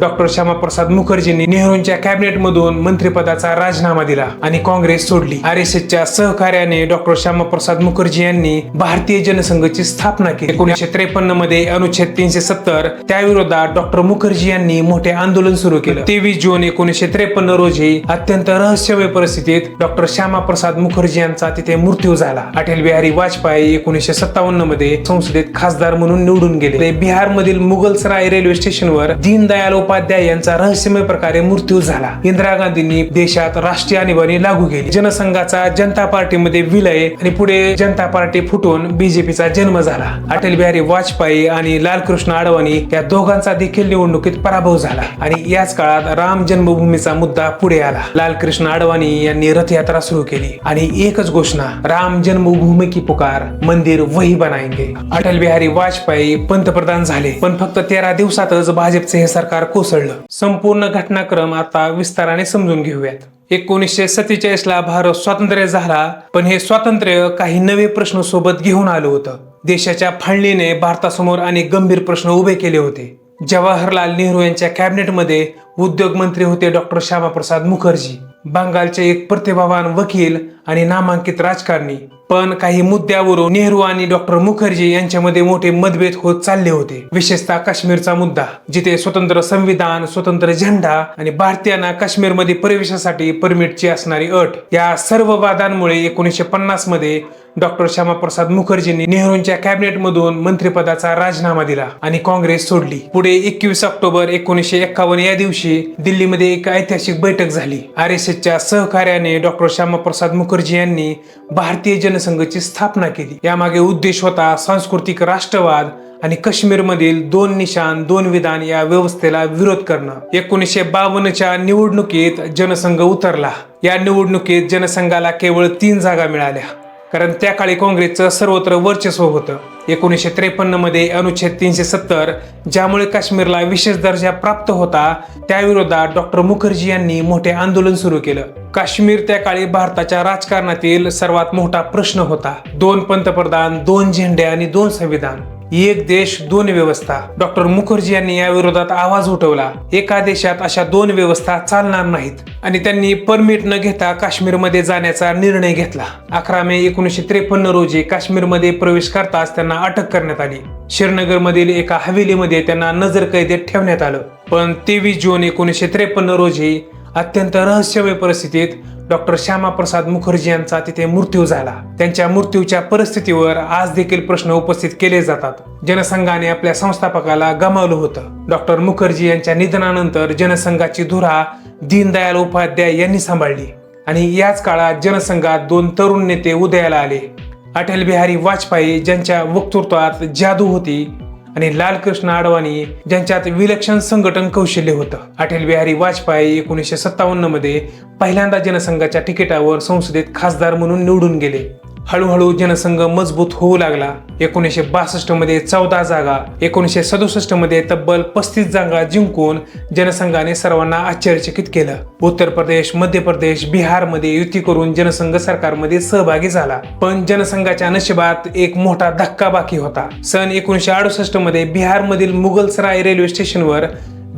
Doctor Shyamaprasad मुखर्जींनी नेहरूंच्या कॅबिनेटमधून मंत्रिपदाचा राजीनामा दिला आणि काँग्रेस सोडली. आर एस एसच्या सहकार्याने डॉक्टर श्यामाप्रसाद मुखर्जी यांनी भारतीय जनसंघची स्थापना केली. एकोणीसशे त्रेपन्नमध्ये अनुच्छेद तीनशे सत्तर त्याविरोधात डॉक्टर मुखर्जी यांनी मोठे आंदोलन सुरू केलं. तेवीस जून एकोणीसशे त्रेपन्न रोजी अत्यंत रहस्यमय परिस्थितीत डॉक्टर श्यामाप्रसाद मुखर्जी यांचा तिथे मृत्यू झाला. अटल बिहारी वाजपेयी एकोणीसशे सत्तावन्नमध्ये संसदेत खासदार म्हणून निवडून गेले. बिहारमधील मुघलसराय रेल्वे स्टेशनवर दीनदयाल उपाध्याय यांचा रहस्यमय प्रकारे मृत्यू झाला. इंदिरा गांधींनी देशात राष्ट्रीय आणीबाणी लागू केली. जनसंघाचा जनता पार्टीमध्ये विलय आणि पुढे जनता पार्टी फुटून बीजेपीचा जन्म झाला. अटल बिहारी वाजपेयी आणि लालकृष्ण अडवाणी या दोघांचा देखील निवडणुकीत पराभव झाला आणि याच काळात राम जन्मभूमीचा मुद्दा पुढे आला. लालकृष्ण अडवाणी यांनी रथयात्रा सुरू केली आणि एकच घोषणा राम जन्मभूमी की पुकार मंदिर वही बनाएंगे. अटल बिहारी वाजपेयी पंतप्रधान झाले. पण फक्त तेरा दिवसातच भाजपचे हे सरकार कोसळलं. संपूर्ण घटनाक्रम आता विस्ताराने समजून घेऊयात. एकोणीसशे सत्तेचाळीस ला भारत स्वातंत्र्य झाला पण हे स्वातंत्र्य काही नवे प्रश्न सोबत घेऊन आलं होतं. देशाच्या फाळणीने भारतासमोर अनेक गंभीर प्रश्न उभे केले होते. जवाहरलाल नेहरू यांच्या कॅबिनेटमध्ये उद्योग मंत्री होते डॉक्टर श्यामाप्रसाद मुखर्जी. बंगालचे एक प्रतिभावान वकील आणि नामांकित राजकारणी. पण काही मुद्द्यावरून नेहरू आणि डॉक्टर मुखर्जी यांच्यामध्ये मोठे मतभेद होत चालले होते. विशेषतः काश्मीरचा मुद्दा जिथे स्वतंत्र संविधान स्वतंत्र झेंडा आणि भारतीयांना काश्मीरमध्ये प्रवेशासाठी परमिटची असणारी अट या सर्व वादांमुळे एकोणीसशे पन्नासमध्ये डॉक्टर श्यामाप्रसाद मुखर्जींनी नेहरूंच्या कॅबिनेटमधून मंत्रिपदाचा राजीनामा दिला आणि काँग्रेस सोडली. पुढे एकवीस ऑक्टोबर एकोणीसशे एक्कावन्न या दिवशी दिल्लीमध्ये एक ऐतिहासिक बैठक झाली. आर एस एसच्या सहकार्याने डॉक्टर श्यामाप्रसाद मुखर्जी यांनी भारतीय जनसंघची स्थापना केली. यामागे उद्देश होता सांस्कृतिक राष्ट्रवाद आणि काश्मीरमधील दोन निशान दोन विधान या व्यवस्थेला विरोध करणं. एकोणीसशे बावन्नच्या निवडणुकीत जनसंघ उतरला. या निवडणुकीत जनसंघाला केवळ तीन जागा मिळाल्या. कारण त्या काळी काँग्रेसचं सर्वत्र वर्चस्व होतं. एकोणीसशे त्रेपन्नमध्ये अनुच्छेद तीनशे सत्तर ज्यामुळे काश्मीरला विशेष दर्जा प्राप्त होता त्याविरोधात डॉक्टर मुखर्जी यांनी मोठे आंदोलन सुरू केलं. काश्मीर त्या काळी भारताच्या राजकारणातील सर्वात मोठा प्रश्न होता. दोन पंतप्रधान दोन झेंडे आणि दोन संविधान. एक देश दोन व्यवस्था. डॉक्टर मुखर्जी यांनी या विरोधात आवाज उठवला. एका देशात अशा दोन व्यवस्था चालणार नाहीत. आणि त्यांनी परमिट न घेता काश्मीरमध्ये जाण्याचा निर्णय घेतला. अकरा मे एकोणीसशे त्रेपन्न रोजी काश्मीरमध्ये प्रवेश करताच त्यांना अटक करण्यात आली. श्रीनगर मधील एका हवेलीमध्ये त्यांना नजर कैदेत ठेवण्यात आलं. पण तेवीस जून एकोणीसशे त्रेपन्न रोजी अत्यंत रहस्यमय परिस्थितीत डॉक्टर श्यामाप्रसाद मुखर्जी यांचा तिथे मृत्यू झाला. त्यांच्या मृत्यूच्या परिस्थितीवर आज देखील प्रश्न उपस्थित केले जातात. जनसंघाने आपल्या संस्थापकाला गमावलं होतं. डॉक्टर मुखर्जी यांच्या निधनानंतर जनसंघाची धुरा दीनदयाल उपाध्याय यांनी सांभाळली. आणि याच काळात जनसंघात दोन तरुण नेते उदयाला आले. अटल बिहारी वाजपेयी ज्यांच्या वक्तृत्वात जादू होती आणि लालकृष्ण आडवाणी ज्यांच्यात विलक्षण संघटन कौशल्य होतं. अटल बिहारी वाजपेयी एकोणीसशे सत्तावन्नमध्ये पहिल्यांदा जनसंघाच्या तिकिटावर संसदेत खासदार म्हणून निवडून गेले. हळूहळू जनसंघ मजबूत होऊ लागला. एकोणीसशे बासष्टमध्ये चौदा जागा एकोणीसशे सदुसष्टमध्ये तब्बल पस्तीस जागा जिंकून जनसंघाने सर्वांना आश्चर्यचकित केलं. उत्तर प्रदेश मध्य प्रदेश बिहारमध्ये युती करून जनसंघ सरकारमध्ये सहभागी झाला. पण जनसंघाच्या नशिबात एक मोठा धक्का बाकी होता. सन एकोणीसशे अडुसष्टमध्ये बिहारमधील मुघलसराय रेल्वे स्टेशनवर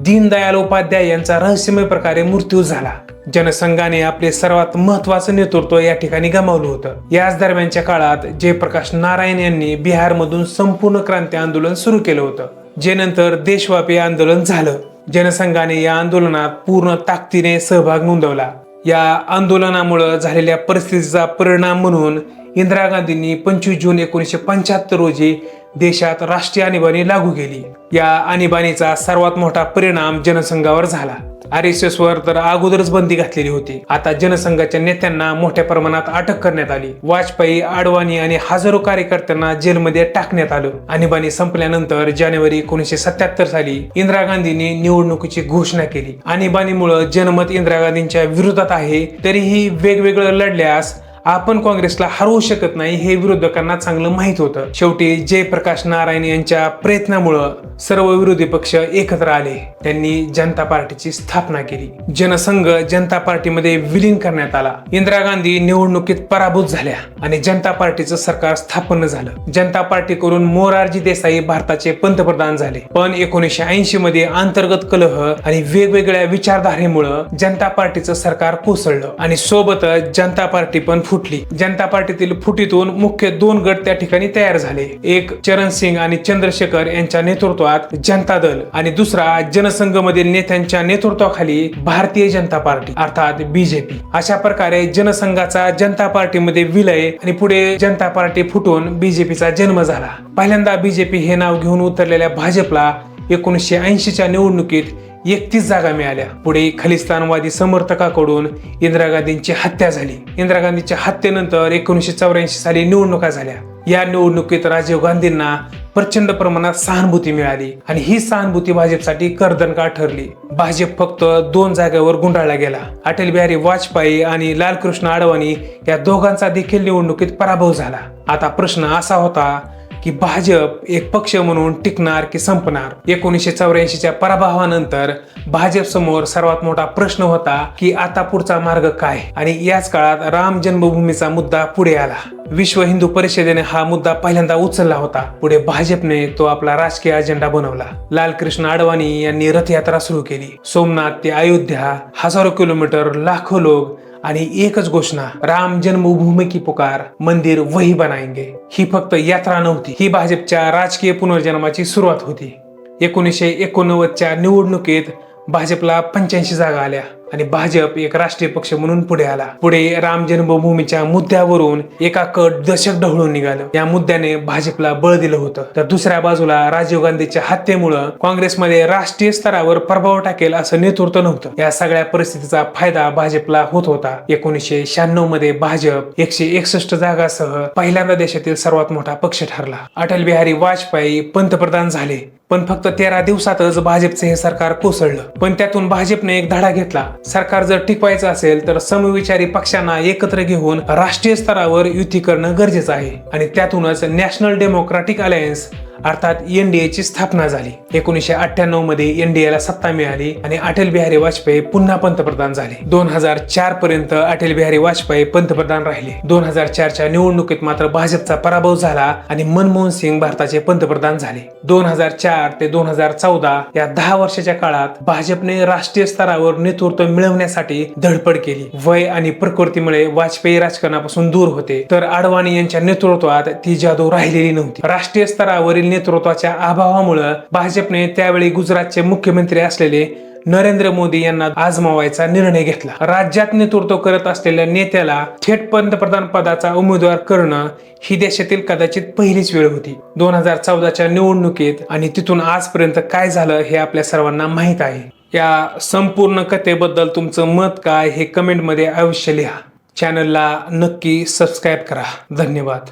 दीनदयाल उपाध्याय यांचा रहस्यमय प्रकारे मृत्यू झाला. जनसंघाने आपले सर्वात महत्वाचं नेतृत्व या ठिकाणी गमावलं होतं. याच दरम्यानच्या काळात जयप्रकाश नारायण यांनी बिहारमधून संपूर्ण क्रांती आंदोलन सुरू केलं होतं. जे नंतर देशव्यापी आंदोलन झालं. जनसंघाने या आंदोलनात पूर्ण ताकदीने सहभाग नोंदवला. या आंदोलनामुळे झालेल्या परिस्थितीचा परिणाम म्हणून इंदिरा गांधींनी पंचवीस जून एकोणीसशे पंच्याहत्तर रोजी देशात राष्ट्रीय आणीबाणी लागू केली. या आणीबाणीचा सर्वात मोठा परिणाम जनसंघावर झाला. आर एस एस वर तर अगोदरच बंदी घातलेली होती. आता जनसंघाच्या नेत्यांना मोठ्या प्रमाणात अटक करण्यात आली. वाजपेयी आडवाणी आणि हजारो कार्यकर्त्यांना जेलमध्ये टाकण्यात आलं. आणीबाणी संपल्यानंतर जानेवारी एकोणीसशे सत्याहत्तर साली इंदिरा गांधींनी निवडणुकीची घोषणा केली. आणीबाणीमुळे जनमत इंदिरा गांधींच्या विरोधात आहे. तरीही वेगवेगळं लढल्यास आपण काँग्रेसला हरवू शकत नाही हे विरोधकांना चांगलं माहीत होतं. शेवटी जयप्रकाश नारायण यांच्या प्रयत्नामुळं सर्व विरोधी पक्ष एकत्र आले. त्यांनी जनता पार्टीची स्थापना केली. जनसंघ जनता पार्टीमध्ये विलीन करण्यात आला. इंदिरा गांधी निवडणुकीत पराभूत झाल्या आणि जनता पार्टीचं सरकार स्थापन झालं. जनता पार्टीकडून मोरारजी देसाई भारताचे पंतप्रधान झाले. पण एकोणीसशे ऐंशी मध्ये अंतर्गत कलह आणि वेगवेगळ्या विचारधारेमुळं जनता पार्टीचं सरकार कोसळलं आणि सोबतच जनता पार्टी पण फुटली. जनता पार्टीतील फुटीतून मुख्य दोन गट त्या ठिकाणी तयार झाले. एक चरण सिंग आणि चंद्रशेखर यांच्या नेतृत्वात जनता दल आणि दुसरा जनसंघ मधील नेत्यांच्या नेतृत्वाखाली भारतीय जनता पार्टी अर्थात बीजेपी अशा प्रकारे जनसंघाचा जनता पार्टीमध्ये विलय आणि पुढे जनता पार्टी फुटून बीजेपीचा जन्म झाला. पहिल्यांदा बीजेपी हे नाव घेऊन उतरलेल्या भाजपला एकोणीसशे ऐंशीच्या निवडणुकीत एकतीस जागा मिळाल्या. पुढे खलिस्तानवादी समर्थकाकडून इंदिरा गांधींची हत्या झाली. इंदिरा गांधीच्या हत्येनंतर एकोणीसशे चौऱ्याऐंशी साली निवडणुका झाल्या. या निवडणुकीत राजीव गांधींना प्रचंड प्रमाणात सहानुभूती मिळाली आणि ही सहानुभूती भाजपसाठी कर्दनकाळ ठरली. भाजप फक्त दोन जागेवर गुंडाळला गेला. अटल बिहारी वाजपेयी आणि लालकृष्ण अडवाणी या दोघांचा देखील निवडणुकीत पराभव झाला. आता प्रश्न असा होता की भाजप एक पक्ष म्हणून टिकणार की संपणार? एकोणीसशे चौऱ्याऐंशीच्या पराभवानंतर भाजप समोर सर्वात मोठा प्रश्न होता की आता पुढचा मार्ग काय? आणि याच काळात राम जन्मभूमीचा मुद्दा पुढे आला. विश्व हिंदू परिषदेने हा मुद्दा पहिल्यांदा उचलला होता. पुढे भाजपने तो आपला राजकीय अजेंडा बनवला. लालकृष्ण अडवाणी यांनी रथयात्रा सुरू केली. सोमनाथ ते अयोध्या हजारो किलोमीटर लाखो लोक आणि एकच घोषणा राम जन्मभूमी की पुकार मंदिर वही बनाएंगे. ही फक्त यात्रा नव्हती ही भाजपच्या राजकीय पुनर्जन्माची सुरुवात होती. एकोणीसशे एकोणनव्वदच्या निवडणुकीत भाजपला पंच्याऐंशी जागा आल्या. आणि भाजप एक राष्ट्रीय पक्ष म्हणून पुढे आला. पुढे राम जन्मभूमीच्या मुद्द्यावरून एका कट दशक ढवळून निघालं. या मुद्द्याने भाजपला बळ दिलं होतं. तर दुसऱ्या बाजूला राजीव गांधीच्या हत्येमुळं काँग्रेसमध्ये राष्ट्रीय स्तरावर प्रभाव टाकेल असं नेतृत्व नव्हतं. या सगळ्या परिस्थितीचा फायदा भाजपला होत होता. एकोणीसशे शहाण्णवमध्ये भाजप एकशे एकसष्ट जागासह पहिल्यांदा देशातील सर्वात मोठा पक्ष ठरला. अटल बिहारी वाजपेयी पंतप्रधान झाले. पण फक्त तेरा दिवसातच भाजपचे हे सरकार कोसळलं. पण त्यातून भाजपने एक धडा घेतला. सरकार जर टिकवायचं असेल तर समविचारी पक्षांना एकत्र घेऊन राष्ट्रीय स्तरावर युती करणं गरजेचं आहे. आणि त्यातूनच नॅशनल डेमोक्रॅटिक अलायन्स अर्थात एनडीए ची स्थापना झाली. एकोणीसशे अठ्ठ्याण्णवमध्ये एनडीए ला सत्ता मिळाली आणि अटल बिहारी वाजपेयी पुन्हा पंतप्रधान झाले. दोन हजार चार पर्यंत अटल बिहारी वाजपेयी पंतप्रधान राहिले. दोन हजार चारच्या निवडणुकीत मात्र भाजपचा पराभव झाला आणि मनमोहन सिंग भारताचे पंतप्रधान झाले. दोन हजार चार ते दोन हजार चौदा या दहा वर्षाच्या काळात भाजपने राष्ट्रीय स्तरावर नेतृत्व मिळवण्यासाठी धडपड केली. वय आणि प्रकृतीमुळे वाजपेयी राजकारणापासून दूर होते. तर अडवाणी यांच्या नेतृत्वात ती जादू राहिलेली नव्हती. राष्ट्रीय स्तरावरील नेतृत्वाच्या अभावामुळे भाजपने त्यावेळी गुजरातचे मुख्यमंत्री असलेले नरेंद्र मोदी यांना आजमावायचा निर्णय घेतला. राज्यात नेतृत्व करत असलेल्या नेत्याला थेट पंतप्रधान पदाचा उमेदवार करणं ही देशातील कदाचित पहिलीच वेळ होती. दोन हजार चौदाच्या निवडणुकीत आणि तिथून आजपर्यंत काय झालं हे आपल्या सर्वांना माहीत आहे. या संपूर्ण कथेबद्दल तुमचं मत काय हे कमेंटमध्ये अवश्य लिहा. चॅनलला नक्की सबस्क्राईब करा. धन्यवाद.